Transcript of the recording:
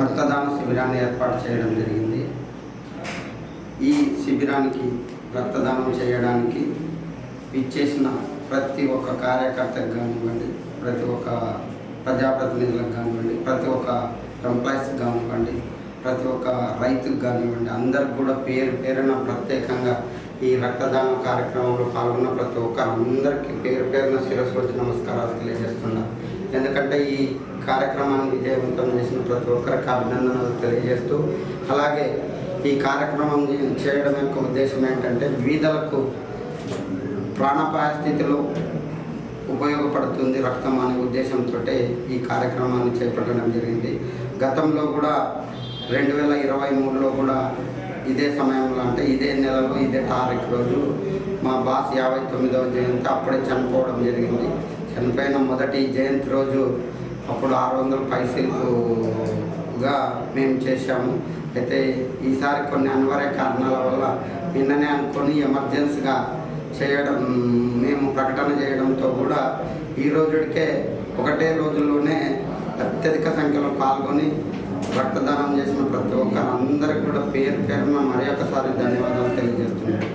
రక్తదాన శిబిరాన్ని ఏర్పాటు చేయడం జరిగింది. ఈ శిబిరానికి రక్తదానం చేయడానికి ఇచ్చేసిన ప్రతి ఒక్క కార్యకర్తకు కానివ్వండి ప్రతి ఒక్క ప్రజాప్రతినిధులకు కానివ్వండి ప్రతి ఒక్క ఎంప్లాయీస్కి కానివ్వండి ప్రతి ఒక్క రైతుకు కానివ్వండి అందరికి కూడా పేరు పేరున ప్రత్యేకంగా ఈ రక్తదాన కార్యక్రమంలో పాల్గొన్న ప్రతి ఒక్క అందరికీ పేరు పేరున శిరస్సు వచ్చి నమస్కారాలు తెలియజేస్తున్నా. ఎందుకంటే ఈ కార్యక్రమాన్ని విజయవంతం చేసిన ప్రతి ఒక్కరికి అభినందనలు తెలియజేస్తూ అలాగే ఈ కార్యక్రమం చేయడం యొక్క ఉద్దేశం ఏంటంటే వీధులకు ప్రాణపాయ స్థితిలో ఉపయోగపడుతుంది రక్తం అనే ఉద్దేశంతో ఈ కార్యక్రమాన్ని చేపట్టడం జరిగింది. గతంలో కూడా రెండు వేల ఇరవై మూడులో కూడా ఇదే సమయంలో అంటే ఇదే నెలలో ఇదే తారీఖు రోజు మా బాస్ యాభై తొమ్మిదవ జయంతి అప్పుడే చనిపోవడం జరిగింది. చనిపోయిన మొదటి జయంతి రోజు అప్పుడు ఆరు వందల పైసలుగా మేము చేశాము. అయితే ఈసారి కొన్ని అనివార్య కారణాల వల్ల నిన్ననే అనుకొని ఎమర్జెన్సీగా చేయడం మేము ప్రకటన చేయడంతో కూడా ఈ రోజుడికే ఒకటే రోజుల్లోనే అత్యధిక సంఖ్యలో పాల్గొని రక్తదానం చేసిన ప్రతి ఒక్కరు కూడా పేరు పేరున మరి ఒకసారి ధన్యవాదాలు తెలియజేస్తున్నాను.